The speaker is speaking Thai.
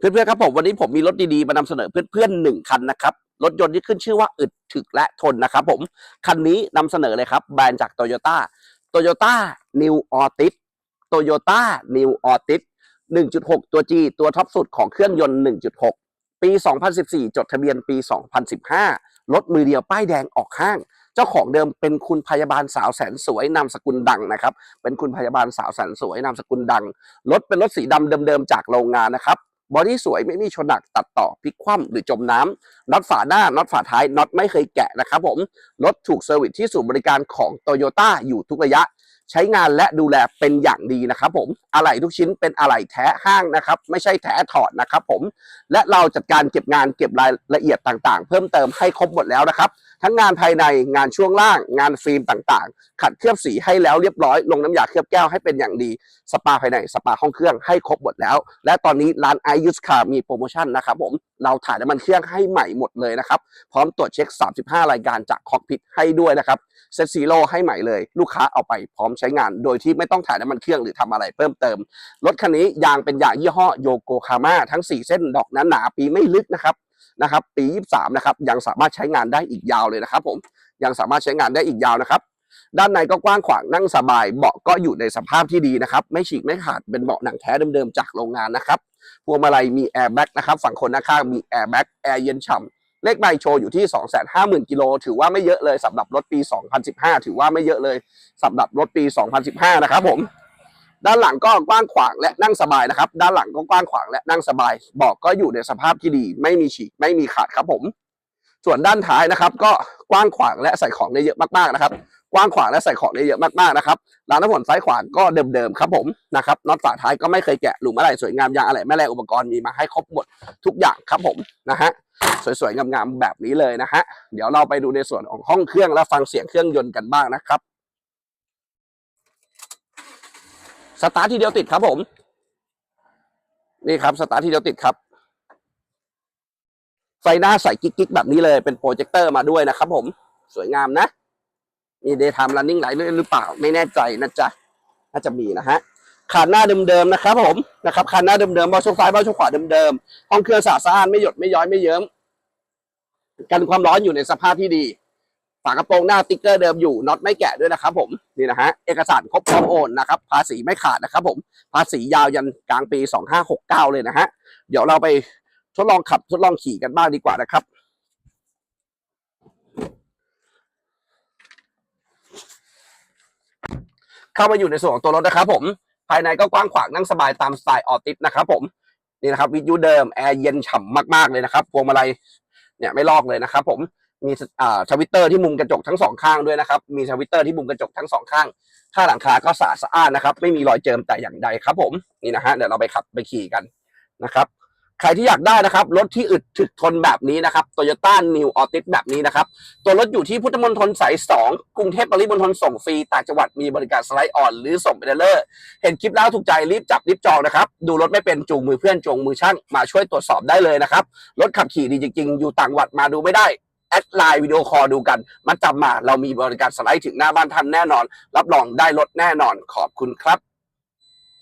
เพื่อนๆครับผมวันนี้ผมมีรถดีๆมานำเสนอเพื่อนๆหนึ่งคันนะครับรถยนต์ที่ขึ้นชื่อว่าอึดถึกและทนนะครับผมคันนี้นำเสนอเลยครับ แบรนด์จากโตโยต้าโตโยต้านิวออติสโตโยต้านิวออติส1.6 ตัว G ตัวท็อปสุดของเครื่องยนต์ 1.6 ปี 2014 จดทะเบียนปี 2015 รถมือเดียวป้ายแดงออกห้าง เจ้าของเดิมเป็นคุณพยาบาลสาวแสนสวยนามสกุลดังนะครับ เป็นคุณพยาบาลสาวแสนสวยนามสกุลดัง รถเป็นรถสีดำเดิมๆจากโรงงานนะครับ บอดี้สวยไม่มีชนหนักตัดต่อพลิกคว่ำหรือจมน้ำน็อตฝาหน้าน็อตฝาท้ายน็อตไม่เคยแกะนะครับผมรถถูกเซอร์วิสที่ศูนย์บริการของโตโยต้าอยู่ทุกระยะ ใช้งานและดูแลเป็นอย่างดีนะครับผมอะไหล่ทุกชิ้นเป็นอะไหล่แท้ห้างนะครับ ไม่ใช่แท้ถอดนะครับผมและเราจัดการเก็บงานเก็บรายละเอียดต่างๆ เพิ่มเติมให้ครบหมดแล้วนะครับ ทั้งงานภายในงานช่วงล่าง งานฟิล์มต่างๆ ขัดเคลือบสีให้แล้วเรียบร้อยลงน้ำยาเคลือบแก้วให้เป็นอย่างดีสปาภายในสปาห้องเครื่องให้ครบหมดแล้ว และตอนนี้ร้านไอยุสคามีโปรโมชั่นนะครับผม เราถ่ายน้ำมันเครื่องให้ใหม่หมดเลยนะครับพร้อมตรวจเช็ค 35 รายการจากคอกพิทให้ด้วยนะครับเซตซีโร่ให้ใหม่เลย ลูกค้าเอาไปพร้อมใช้งาน โดยที่ไม่ต้องถ่ายน้ำมันเครื่องหรือทำอะไรเพิ่มเติม รถคันนี้ยางเป็นยางยี่ห้อโยโกคาม่าทั้ง 4 เส้นดอกหนาหนาๆปีไม่ลึกนะครับนะครับปี 23 นะครับยังสามารถใช้งานได้อีกยาวเลยนะครับผมยังสามารถใช้งานได้อีกยาวนะครับ ด้านในก็กว้างขวางนั่งสบาย เบาะก็อยู่ในสภาพที่ดีนะครับ ไม่ฉีกไม่ขาดเป็นเบาะหนังแท้เดิมๆจากโรงงานนะครับพวงมาลัยมีแอร์แบ็กนะครับฝั่งคนข้างมีแอร์แบ็กแอร์เย็นฉ่ำเลขใบโชว์อยู่ที่ 250,000 กิโล ถือว่าไม่เยอะเลยสำหรับรถปี 2015 ถือว่าไม่เยอะเลยสำหรับรถปี 2015 นะครับผม ด้านหลังก็กว้างขวางและนั่งสบายนะครับ ด้านหลังก็กว้างขวางและนั่งสบายเบาะก็อยู่ในสภาพที่ดี ไม่มีฉีก ไม่มีขาดครับผม ส่วนด้านท้ายนะครับ ก็กว้างขวางและใส่ของได้เยอะมากๆนะครับ กว้างขวางและใส่ของได้เยอะมากๆนะครับร้านน้ำฝนซ้ายขวาก็เดิมๆครับผมนะครับน็อตฝาท้ายก็ไม่เคยแกะหลุมอะไรสวยงามยางอะไรแม่แรงอุปกรณ์มีมาให้ครบหมดทุกอย่างครับผมนะฮะสวยๆงามๆแบบนี้เลยนะฮะเดี๋ยวเราไปดูในส่วนของห้องเครื่องและฟังเสียงเครื่องยนต์กันบ้างนะครับสตาร์ททีเดียวติดครับผม นี่ครับสตาร์ททีเดียวติดครับไฟหน้าใส่กิ๊กๆแบบนี้เลยเป็นโปรเจคเตอร์มาด้วยนะครับผมสวยงามนะ มี daytime running light ด้วยหรือเปล่าไม่แน่ใจนะจ๊ะน่าจะมีนะฮะคานหน้าเดิมๆนะครับผมนะครับคานหน้าเดิมๆเบาช่วงซ้ายเบาช่วงขวาเดิมๆห้องเครื่องสะอาดสะอ้านไม่หยดไม่ย้อยไม่เยิ้มกันความร้อนอยู่ในสภาพที่ดี ฝากระโปรงหน้าติ๊กเกอร์เดิมอยู่น็อตไม่แกะด้วยนะครับ ผมนี่นะฮะเอกสารครบพร้อมโอนนะครับ ภาษีไม่ขาดนะครับ ผมภาษียาวยันกลางปี 2569 เลยนะฮะเดี๋ยวเราไปทดลองขับทดลองขี่กันบ้างดีกว่านะครับ เข้ามาอยู่ในส่วนของตัวรถนะครับผม ภายในก็กว้างขวางนั่งสบายตามสไตล์ออติสนะครับผมนี่นะครับวิทยุเดิมแอร์เย็นฉ่ำมากๆเลยนะครับพวงมาลัยเนี่ยไม่ลอกเลยนะครับผมมีอ่าทวิตเตอร์ที่มุมกระจกทั้งสองข้างด้วยนะครับมีทวิตเตอร์ที่มุมกระจกทั้งสองข้างข้าหลังคาก็สะอาดสะอ้านนะครับ ไม่มีรอยเจิมแต่อย่างใดครับผมนี่นะฮะเดี๋ยวเราไปขับไปขี่กันนะครับ ใครที่อยากได้นะครับ รถที่อึดถึกทนแบบนี้นะครับ Toyota New Altis แบบนี้นะครับ ตัวรถอยู่ที่พุทธมณฑลสาย 2 กรุงเทพปริมณฑลส่งฟรีต่างจังหวัดมีบริการสไลด์อ่อน หรือส่งไปเดลเลอร์เห็นคลิปแล้วถูกใจรีบจับรีบจองนะครับ ดูรถไม่เป็นจูงมือเพื่อนจูงมือช่างมาช่วยตรวจสอบได้เลยนะครับ รถขับขี่ดีจริงๆ อยู่ต่างจังหวัดมาดูไม่ได้แอดไลน์วิดีโอคอลดูกันมาจับมาเรามีบริการสไลด์ถึงหน้าบ้านท่านแน่นอน รับรองได้รถแน่นอนขอบคุณครับ